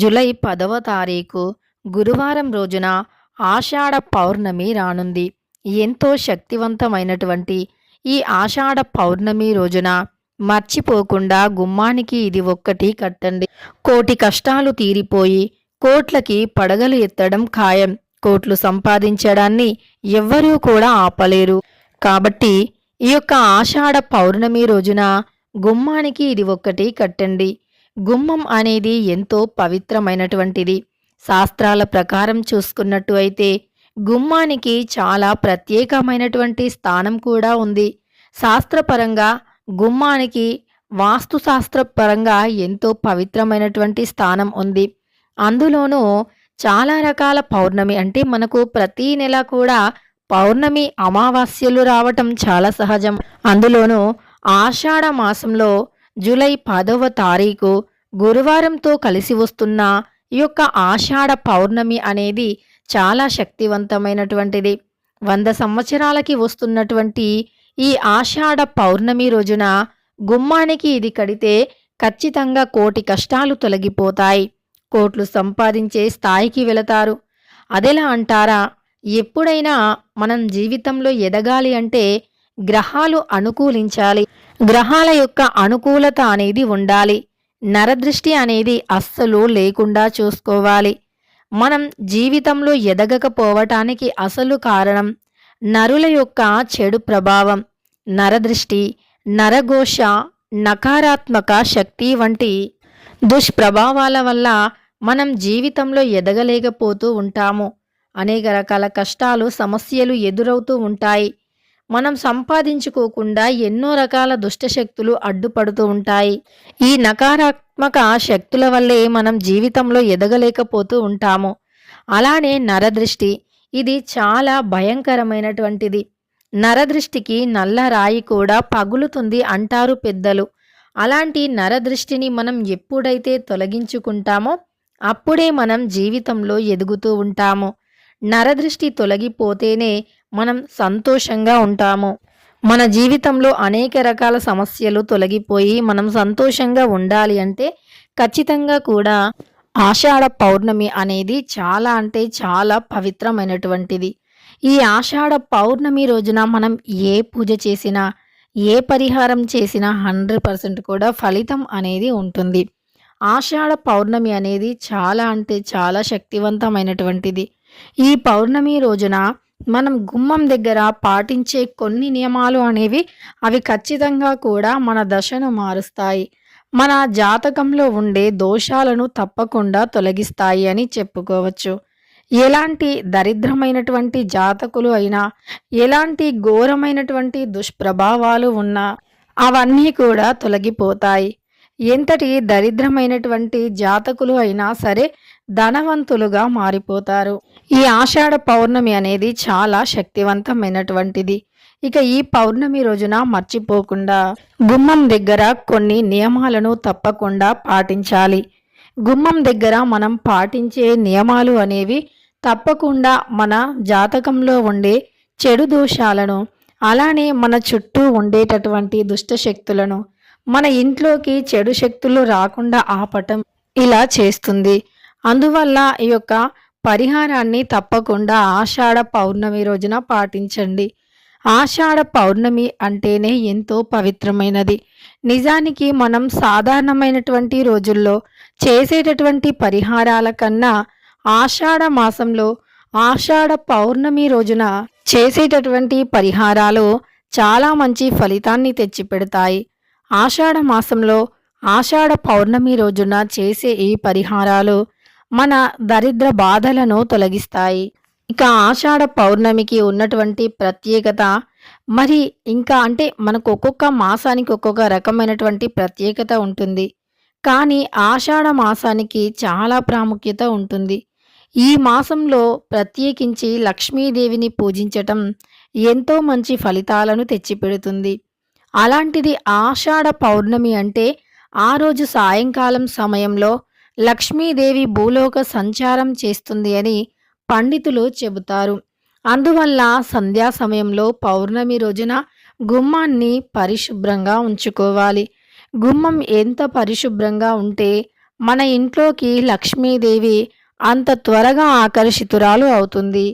July పదవ తారీఖు గురువారం రోజున ఆషాఢ పౌర్ణమి రానుంది. ఎంతో శక్తివంతమైనటువంటి ఈ ఆషాఢ పౌర్ణమి రోజున మర్చిపోకుండా గుమ్మానికి ఇది ఒక్కటి కట్టండి. కోటి కష్టాలు తీరిపోయి కోట్లకి పడగలు ఎత్తడం ఖాయం. కోట్లు సంపాదించడాన్ని ఎవ్వరూ కూడా ఆపలేరు. కాబట్టి ఈ యొక్క ఆషాఢ పౌర్ణమి రోజున గుమ్మానికి ఇది ఒక్కటి కట్టండి. గుమ్మం అనేది ఎంతో పవిత్రమైనటువంటిది. శాస్త్రాల ప్రకారం చూసుకున్నట్టు అయితే గుమ్మానికి చాలా ప్రత్యేకమైనటువంటి స్థానం కూడా ఉంది. శాస్త్రపరంగా గుమ్మానికి వాస్తుశాస్త్రపరంగా ఎంతో పవిత్రమైనటువంటి స్థానం ఉంది. అందులోనూ చాలా రకాల పౌర్ణమి అంటే మనకు ప్రతి నెల కూడా పౌర్ణమి అమావాస్యలు రావటం చాలా సహజం. అందులోనూ ఆషాఢ మాసంలో జూలై పదవ తారీఖు గురువారంతో కలిసి వస్తున్న ఈ యొక్క ఆషాఢ పౌర్ణమి అనేది చాలా శక్తివంతమైనటువంటిది. వంద సంవత్సరాలకి వస్తున్నటువంటి ఈ ఆషాఢ పౌర్ణమి రోజున గుమ్మానికి ఇది కడితే ఖచ్చితంగా కోటి కష్టాలు తొలగిపోతాయి. కోట్లు సంపాదించే స్థాయికి వెళతారు. అదెలా అంటారా ఎప్పుడైనా మనం జీవితంలో ఎదగాలి అంటే గ్రహాలు అనుకూలించాలి. గ్రహాల యొక్క అనుకూలత అనేది ఉండాలి. నరదృష్టి అనేది అస్సలు లేకుండా చూసుకోవాలి. మనం జీవితంలో ఎదగకపోవటానికి అసలు కారణం నరుల యొక్క చెడు ప్రభావం నరదృష్టి నరఘోష నకారాత్మక శక్తి వంటి దుష్ప్రభావాల వల్ల మనం జీవితంలో ఎదగలేకపోతూ ఉంటాము. అనేక రకాల కష్టాలు సమస్యలు ఎదురవుతూ ఉంటాయి. మనం సంపాదించుకోకుండా ఎన్నో రకాల దుష్టశక్తులు అడ్డుపడుతూ ఉంటాయి. ఈ నకారాత్మక శక్తుల వల్లే మనం జీవితంలో ఎదగలేకపోతూ ఉంటాము. అలానే నరదృష్టి. ఇది చాలా భయంకరమైనటువంటిది. నరదృష్టికి నల్ల రాయి కూడా పగులుతుంది అంటారు పెద్దలు. అలాంటి నరదృష్టిని మనం ఎప్పుడైతే తొలగించుకుంటామో అప్పుడే మనం జీవితంలో ఎదుగుతూ ఉంటాము. నరదృష్టి తొలగిపోతేనే మనం సంతోషంగా ఉంటాము. మన జీవితంలో అనేక రకాల సమస్యలు తొలగిపోయి మనం సంతోషంగా ఉండాలి అంటే ఖచ్చితంగా కూడా ఆషాఢ పౌర్ణమి అనేది చాలా అంటే చాలా పవిత్రమైనటువంటిది. ఈ ఆషాఢ పౌర్ణమి రోజున మనం ఏ పూజ చేసినా ఏ పరిహారం చేసినా హండ్రెడ్ పర్సెంట్ కూడా ఫలితం అనేది ఉంటుంది. ఆషాఢ పౌర్ణమి అనేది చాలా అంటే చాలా శక్తివంతమైనటువంటిది. ఈ పౌర్ణమి రోజున మనం గుమ్మం దగ్గర పాటించే కొన్ని నియమాలు అనేవి అవి ఖచ్చితంగా కూడా మన దశను మారుస్తాయి. మన జాతకంలో ఉండే దోషాలను తప్పకుండా తొలగిస్తాయి అని చెప్పుకోవచ్చు. ఎలాంటి దరిద్రమైనటువంటి జాతకులు అయినా ఎలాంటి ఘోరమైనటువంటి దుష్ప్రభావాలు ఉన్నా అవన్నీ కూడా తొలగిపోతాయి. ఎంతటి దరిద్రమైనటువంటి జాతకులు అయినా సరే ధనవంతులుగా మారిపోతారు. ఈ ఆషాఢ పౌర్ణమి అనేది చాలా శక్తివంతమైనటువంటిది. ఇక ఈ పౌర్ణమి రోజున మర్చిపోకుండా గుమ్మం దగ్గర కొన్ని నియమాలను తప్పకుండా పాటించాలి. గుమ్మం దగ్గర మనం పాటించే నియమాలు అనేవి తప్పకుండా మన జాతకంలో ఉండే చెడు దోషాలను అలానే మన చుట్టూ ఉండేటటువంటి దుష్ట శక్తులను మన ఇంట్లోకి చెడు శక్తులు రాకుండా ఆపటం ఇలా చేస్తుంది. అందువల్ల ఈ యొక్క పరిహారాన్ని తప్పకుండా ఆషాఢ పౌర్ణమి రోజున పాటించండి. ఆషాఢ పౌర్ణమి అంటేనే ఎంతో పవిత్రమైనది. నిజానికి మనం సాధారణమైనటువంటి రోజుల్లో చేసేటటువంటి పరిహారాల కన్నా ఆషాఢ మాసంలో ఆషాఢ పౌర్ణమి రోజున చేసేటటువంటి పరిహారాలు చాలా మంచి ఫలితాన్ని తెచ్చిపెడతాయి. ఆషాఢ మాసంలో ఆషాఢ పౌర్ణమి రోజున చేసే ఈ పరిహారాలు మన దరిద్ర బాధలను తొలగిస్తాయి. ఇక ఆషాఢ పౌర్ణమికి ఉన్నటువంటి ప్రత్యేకత మరి ఇంకా అంటే మనకు ఒక్కొక్క మాసానికి ఒక్కొక్క రకమైనటువంటి ప్రత్యేకత ఉంటుంది. కానీ ఆషాఢ మాసానికి చాలా ప్రాముఖ్యత ఉంటుంది. ఈ మాసంలో ప్రత్యేకించి లక్ష్మీదేవిని పూజించటం ఎంతో మంచి ఫలితాలను తెచ్చిపెడుతుంది. అలాంటిది ఆషాఢ పౌర్ణమి అంటే ఆ రోజు సాయంకాలం సమయంలో లక్ష్మీదేవి భూలోక సంచారం చేస్తుంది అని పండితులు చెబుతారు. అందువల్ల సంధ్యా సమయంలో పౌర్ణమి రోజున గుమ్మాన్ని పరిశుభ్రంగా ఉంచుకోవాలి. గుమ్మం ఎంత పరిశుభ్రంగా ఉంటే మన ఇంట్లోకి లక్ష్మీదేవి అంత త్వరగా ఆకర్షితురాలు అవుతుంది.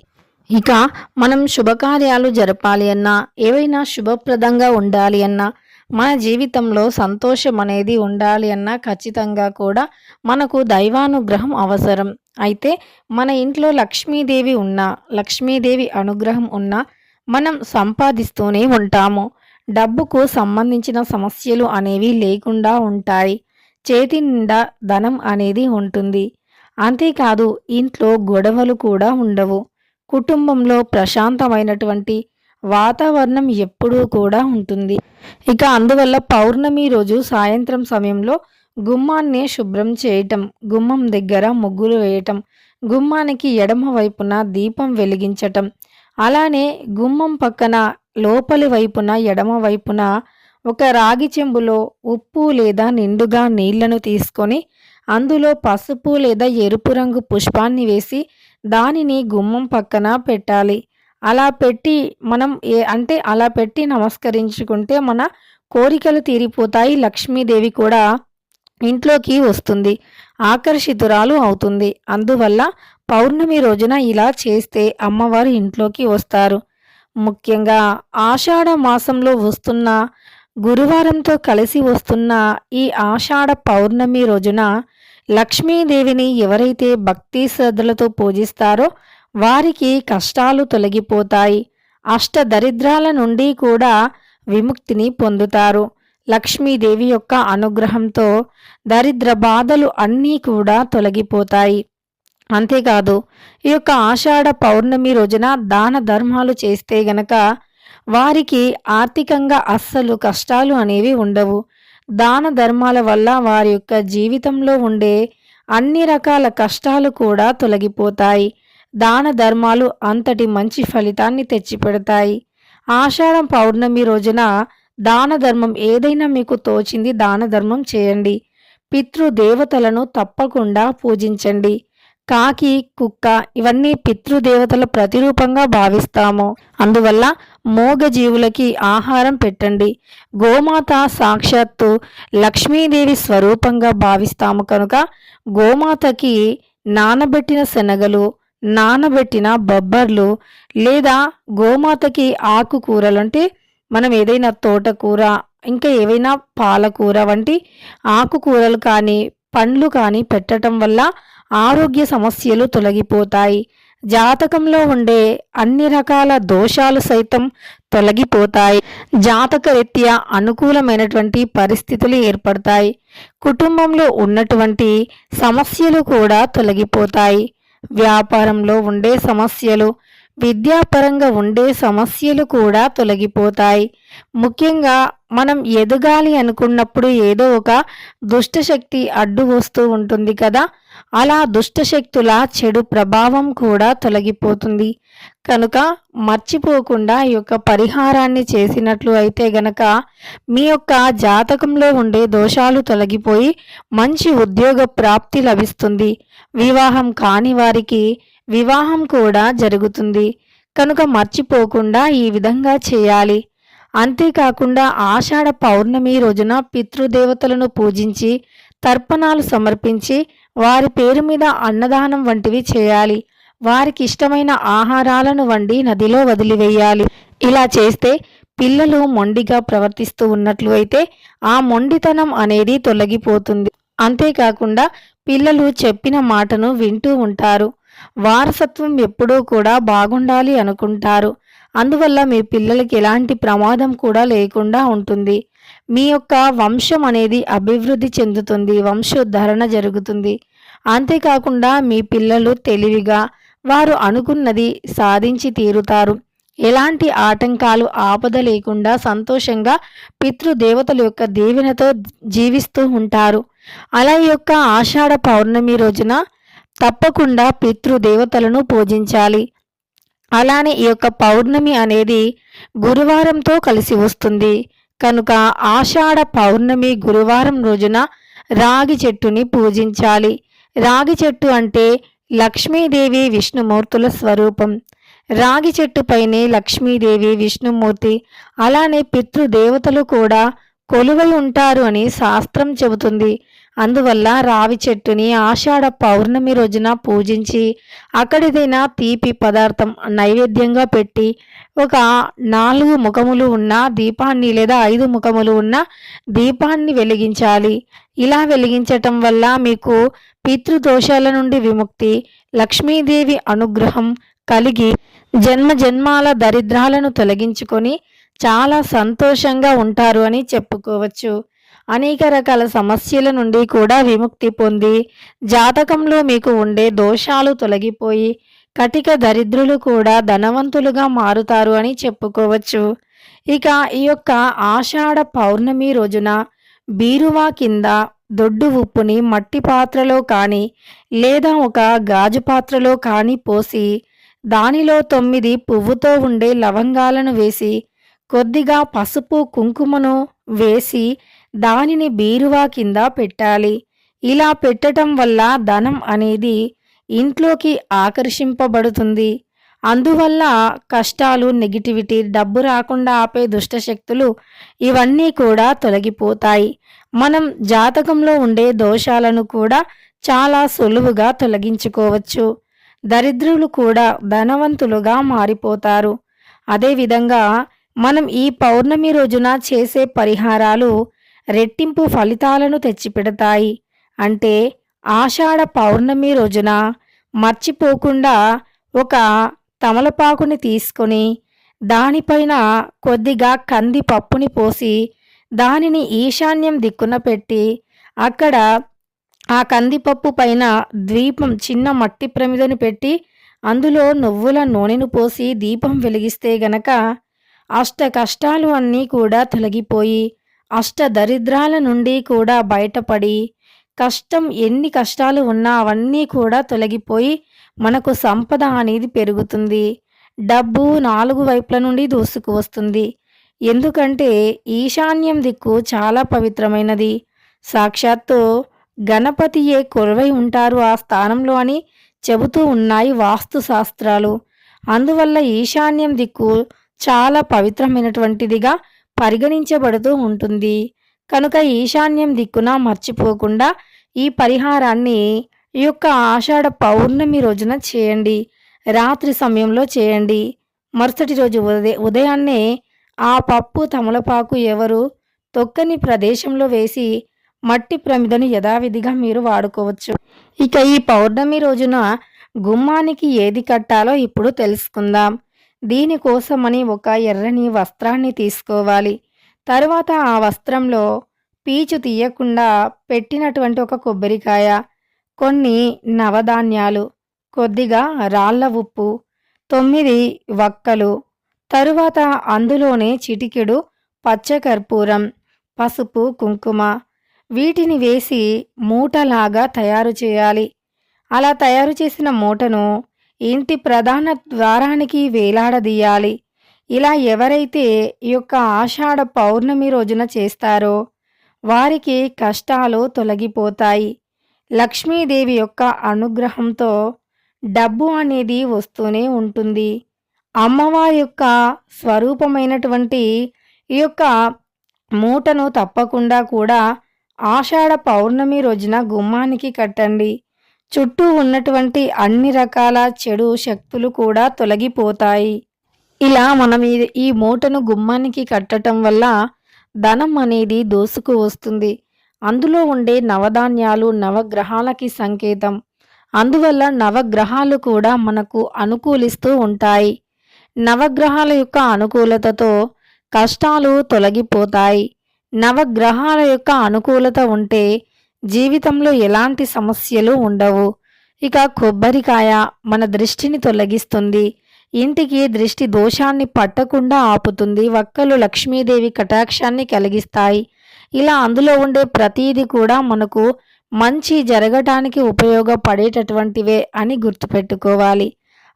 ఇక మనం శుభకార్యాలు జరపాలి అన్నా ఏవైనా శుభప్రదంగా ఉండాలి అన్నా మన జీవితంలో సంతోషం అనేది ఉండాలి అన్నా ఖచ్చితంగా కూడా మనకు దైవానుగ్రహం అవసరం. అయితే మన ఇంట్లో లక్ష్మీదేవి ఉన్నా లక్ష్మీదేవి అనుగ్రహం ఉన్నా మనం సంపాదిస్తూనే ఉంటాము. డబ్బుకు సంబంధించిన సమస్యలు అనేవి లేకుండా ఉంటాయి. చేతి నిండా ధనం అనేది ఉంటుంది. అంతేకాదు ఇంట్లో గొడవలు కూడా ఉండవు. కుటుంబంలో ప్రశాంతమైనటువంటి వాతావరణం ఎప్పుడూ కూడా ఉంటుంది. ఇక అందువల్ల పౌర్ణమి రోజు సాయంత్రం సమయంలో గుమ్మాన్ని శుభ్రం చేయటం గుమ్మం దగ్గర ముగ్గులు వేయటం గుమ్మానికి ఎడమ వైపున దీపం వెలిగించటం అలానే గుమ్మం పక్కన లోపలి వైపున ఎడమ వైపున ఒక రాగి చెంబులో ఉప్పు లేదా నిండుగా నీళ్ళను తీసుకొని అందులో పసుపు లేదా ఎరుపు రంగు పుష్పాన్ని వేసి దానిని గుమ్మం పక్కన పెట్టాలి. అలా పెట్టి మనం ఏ అంటే అలా పెట్టి నమస్కరించుకుంటే మన కోరికలు తీరిపోతాయి. లక్ష్మీదేవి కూడా ఇంట్లోకి వస్తుంది. ఆకర్షితురాలు అవుతుంది. అందువల్ల పౌర్ణమి రోజున ఇలా చేస్తే అమ్మవారు ఇంట్లోకి వస్తారు. ముఖ్యంగా ఆషాఢ మాసంలో వస్తున్న గురువారంతో కలిసి వస్తున్న ఈ ఆషాఢ పౌర్ణమి రోజున లక్ష్మీదేవిని ఎవరైతే భక్తి శ్రద్ధలతో పూజిస్తారో వారికి కష్టాలు తొలగిపోతాయి. అష్ట దరిద్రాల నుండి కూడా విముక్తిని పొందుతారు. లక్ష్మీదేవి యొక్క అనుగ్రహంతో దరిద్ర బాధలు అన్నీ కూడా తొలగిపోతాయి. అంతేకాదు ఈ యొక్క ఆషాఢ పౌర్ణమి రోజున దాన ధర్మాలు చేస్తే గనక వారికి ఆర్థికంగా అస్సలు కష్టాలు అనేవి ఉండవు. దాన ధర్మాల వల్ల వారి యొక్క జీవితంలో ఉండే అన్ని రకాల కష్టాలు కూడా తొలగిపోతాయి. దాన ధర్మాలు అంతటి మంచి ఫలితాన్ని తెచ్చిపెడతాయి. ఆషాఢం పౌర్ణమి రోజున దాన ధర్మం ఏదైనా మీకు తోచింది దాన ధర్మం చేయండి. పితృదేవతలను తప్పకుండా పూజించండి. కాకి కుక్క ఇవన్నీ పితృదేవతల ప్రతిరూపంగా భావిస్తాము. అందువల్ల మూగజీవులకి ఆహారం పెట్టండి. గోమాత సాక్షాత్తు లక్ష్మీదేవి స్వరూపంగా భావిస్తాము కనుక గోమాతకి నానబెట్టిన శనగలు నానబెట్టిన బొబ్బర్లు లేదా గోమాతకి ఆకుకూరలు అంటే మనం ఏదైనా తోటకూర ఇంకా ఏవైనా పాలకూర వంటి ఆకుకూరలు కానీ పండ్లు కానీ పెట్టడం వల్ల ఆరోగ్య సమస్యలు తొలగిపోతాయి. జాతకంలో ఉండే అన్ని రకాల దోషాలు సైతం తొలగిపోతాయి. జాతక రీత్యా అనుకూలమైనటువంటి పరిస్థితులు ఏర్పడతాయి. కుటుంబంలో ఉన్నటువంటి సమస్యలు కూడా తొలగిపోతాయి. వ్యాపారంలో ఉండే సమస్యలు విద్యాపరంగా ఉండే సమస్యలు కూడా తొలగిపోతాయి. ముఖ్యంగా మనం ఎదగాలి అనుకున్నప్పుడు ఏదో ఒక దుష్టశక్తి అడ్డు వస్తూ ఉంటుంది కదా. అలా దుష్టశక్తుల చెడు ప్రభావం కూడా తొలగిపోతుంది. కనుక మర్చిపోకుండా ఈ యొక్క పరిహారాన్ని చేసినట్లు అయితే గనక మీ యొక్క జాతకంలో ఉండే దోషాలు తొలగిపోయి మంచి ఉద్యోగ ప్రాప్తి లభిస్తుంది. వివాహం కాని వారికి వివాహం కూడా జరుగుతుంది. కనుక మర్చిపోకుండా ఈ విధంగా చేయాలి. అంతేకాకుండా ఆషాఢ పౌర్ణమి రోజున పితృదేవతలను పూజించి తర్పణాలు సమర్పించి వారి పేరు మీద అన్నదానం వంటివి చేయాలి. వారికి ఇష్టమైన ఆహారాలను వండి నదిలో వదిలివేయాలి. ఇలా చేస్తే పిల్లలు మొండిగా ప్రవర్తిస్తూ ఉన్నట్లు అయితే ఆ మొండితనం అనేది తొలగిపోతుంది. అంతేకాకుండా పిల్లలు చెప్పిన మాటను వింటూ ఉంటారు. వారసత్వం ఎప్పుడూ కూడా బాగుండాలి అనుకుంటారు. అందువల్ల మీ పిల్లలకి ఎలాంటి ప్రమాదం కూడా లేకుండా ఉంటుంది. మీ యొక్క వంశం అనేది అభివృద్ధి చెందుతుంది వంశోద్ధరణ జరుగుతుంది. అంతేకాకుండా మీ పిల్లలు తెలివిగా వారు అనుకున్నది సాధించి తీరుతారు. ఎలాంటి ఆటంకాలు ఆపద లేకుండా సంతోషంగా పితృదేవతల యొక్క దీవెనతో జీవిస్తూ ఉంటారు. అలా యొక్క ఆషాఢ పౌర్ణమి రోజున తప్పకుండా పితృదేవతలను పూజించాలి. అలానే ఈ యొక్క పౌర్ణమి అనేది గురువారంతో కలిసి వస్తుంది. కనుక ఆషాఢ పౌర్ణమి గురువారం రోజున రాగి చెట్టుని పూజించాలి. రాగి చెట్టు అంటే లక్ష్మీదేవి విష్ణుమూర్తుల స్వరూపం. రాగి చెట్టుపైనే లక్ష్మీదేవి విష్ణుమూర్తి అలానే పితృదేవతలు కూడా కొలువై ఉంటారు అని శాస్త్రం చెబుతుంది. అందువల్ల రావి చెట్టుని ఆషాఢ పౌర్ణమి రోజున పూజించి అక్కడిదైనా తీపి పదార్థం నైవేద్యంగా పెట్టి ఒక నాలుగు ముఖములు ఉన్న దీపాన్ని లేదా ఐదు ముఖములు ఉన్న దీపాన్ని వెలిగించాలి. ఇలా వెలిగించటం వల్ల మీకు పితృదోషాల నుండి విముక్తి లక్ష్మీదేవి అనుగ్రహం కలిగి జన్మ జన్మాల దరిద్రాలను తొలగించుకొని చాలా సంతోషంగా ఉంటారు అని చెప్పుకోవచ్చు. అనేక రకాల సమస్యల నుండి కూడా విముక్తి పొంది జాతకంలో మీకు ఉండే దోషాలు తొలగిపోయి కటిక దరిద్రులు కూడా ధనవంతులుగా మారుతారు అని చెప్పుకోవచ్చు. ఇక ఈ యొక్క ఆషాఢ పౌర్ణమి రోజున బీరువా కింద దొడ్డు ఉప్పుని మట్టి పాత్రలో కానీ లేదా ఒక గాజు పాత్రలో కానీ పోసి దానిలో తొమ్మిది పువ్వుతో ఉండే లవంగాలను వేసి కొద్దిగా పసుపు కుంకుమను వేసి దానిని బీరువా కింద పెట్టాలి. ఇలా పెట్టటం వల్ల ధనం అనేది ఇంట్లోకి ఆకర్షింపబడుతుంది. అందువల్ల కష్టాలు నెగిటివిటీ డబ్బు రాకుండా ఆపే దుష్టశక్తులు ఇవన్నీ కూడా తొలగిపోతాయి. మనం జాతకంలో ఉండే దోషాలను కూడా చాలా సులువుగా తొలగించుకోవచ్చు. దరిద్రులు కూడా ధనవంతులుగా మారిపోతారు. అదేవిధంగా మనం ఈ పౌర్ణమి రోజున చేసే పరిహారాలు రెట్టింపు ఫలితాలను తెచ్చిపెడతాయి. అంటే ఆషాఢ పౌర్ణమి రోజున మర్చిపోకుండా ఒక తమలపాకుని తీసుకొని దానిపైన కొద్దిగా కంది పప్పుని పోసి దానిని ఈశాన్యం దిక్కున పెట్టి అక్కడ ఆ కందిపప్పు పైన ద్వీపం చిన్న మట్టి ప్రమిదను పెట్టి అందులో నువ్వుల నూనెను పోసి దీపం వెలిగిస్తే గనక అష్ట కష్టాలు అన్నీ కూడా తొలగిపోయి అష్ట దరిద్రాల నుండి కూడా బయటపడి కష్టం ఎన్ని కష్టాలు ఉన్నా అవన్నీ కూడా తొలగిపోయి మనకు సంపద అనేది పెరుగుతుంది. డబ్బు నాలుగు వైపుల నుండి దూసుకు వస్తుంది. ఎందుకంటే ఈశాన్యం దిక్కు చాలా పవిత్రమైనది. సాక్షాత్తు గణపతియే కొరవై ఉంటారు ఆ స్థానంలో అని చెబుతూ ఉన్నాయి వాస్తు శాస్త్రాలు. అందువల్ల ఈశాన్యం దిక్కు చాలా పవిత్రమైనటువంటిదిగా పరిగణించబడుతూ ఉంటుంది. కనుక ఈశాన్యం దిక్కున మర్చిపోకుండా ఈ పరిహారాన్ని ఈ యొక్క ఆషాఢ పౌర్ణమి రోజున చేయండి. రాత్రి సమయంలో చేయండి. మరుసటి రోజు ఉదయ ఉదయాన్నే ఆ పప్పు తమలపాకు ఎవరు తొక్కని ప్రదేశంలో వేసి మట్టి ప్రమిదను యథావిధిగా మీరు వాడుకోవచ్చు. ఇక ఈ పౌర్ణమి రోజున గుమ్మానికి ఏది కట్టాలో ఇప్పుడు తెలుసుకుందాం. దీనికోసమని ఒక ఎర్రని వస్త్రాన్ని తీసుకోవాలి. తరువాత ఆ వస్త్రంలో పీచు తీయకుండా పెట్టినటువంటి ఒక కొబ్బరికాయ కొన్ని నవధాన్యాలు కొద్దిగా రాళ్ళ ఉప్పు తొమ్మిది వక్కలు తరువాత అందులోనే చిటికెడు పచ్చకర్పూరం పసుపు కుంకుమ వీటిని వేసి మూటలాగా తయారు చేయాలి. అలా తయారు చేసిన మూటను ఇంటి ప్రధాన ద్వారానికి వేలాడదీయాలి. ఇలా ఎవరైతే ఈ యొక్క ఆషాఢ పౌర్ణమి రోజున చేస్తారో వారికి కష్టాలు తొలగిపోతాయి. లక్ష్మీదేవి యొక్క అనుగ్రహంతో డబ్బు అనేది వస్తూనే ఉంటుంది. అమ్మవారి యొక్క స్వరూపమైనటువంటి ఈ యొక్క మూటను తప్పకుండా కూడా ఆషాఢ పౌర్ణమి రోజున గుమ్మానికి కట్టండి. చుట్టూ ఉన్నటువంటి అన్ని రకాల చెడు శక్తులు కూడా తొలగిపోతాయి. ఇలా మనం ఈ మూటను గుమ్మానికి కట్టడం వల్ల ధనం అనేది దోసుకు వస్తుంది. అందులో ఉండే నవధాన్యాలు నవగ్రహాలకి సంకేతం. అందువల్ల నవగ్రహాలు కూడా మనకు అనుకూలిస్తూ ఉంటాయి. నవగ్రహాల యొక్క అనుకూలతతో కష్టాలు తొలగిపోతాయి. నవగ్రహాల యొక్క అనుకూలత ఉంటే జీవితంలో ఎలాంటి సమస్యలు ఉండవు. ఇక కొబ్బరికాయ మన దృష్టిని తొలగిస్తుంది. ఇంటికి దృష్టి దోషాన్ని పట్టకుండా ఆపుతుంది. వక్కలు లక్ష్మీదేవి కటాక్షాన్ని కలిగిస్తాయి. ఇలా అందులో ఉండే ప్రతీది కూడా మనకు మంచి జరగటానికి ఉపయోగపడేటటువంటివే అని గుర్తుపెట్టుకోవాలి.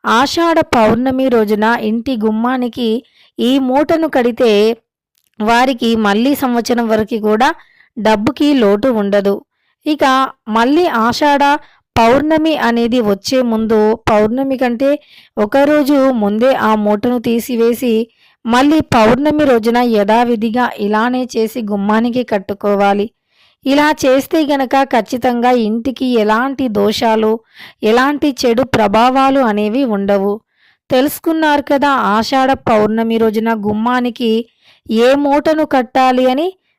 ఆషాఢ పౌర్ణమి రోజున ఇంటి గుమ్మానికి ఈ మూటను కడితే వారికి మళ్ళీ సంవత్సరం వరకు కూడా డబ్బుకి లోటు ఉండదు. ఇక మళ్ళీ ఆషాఢ పౌర్ణమి అనేది వచ్చే ముందు పౌర్ణమి కంటే ఒకరోజు ముందే ఆ మూటను తీసివేసి మళ్ళీ పౌర్ణమి రోజున యథావిధిగా ఇలానే చేసి గుమ్మానికి కట్టుకోవాలి. ఇలా చేస్తే గనక ఖచ్చితంగా ఇంటికి ఎలాంటి దోషాలు ఎలాంటి చెడు ప్రభావాలు అనేవి ఉండవు. తెలుసుకున్నారు కదా ఆషాఢ పౌర్ణమి రోజున గుమ్మానికి ఏ మూటను కట్టాలి అని?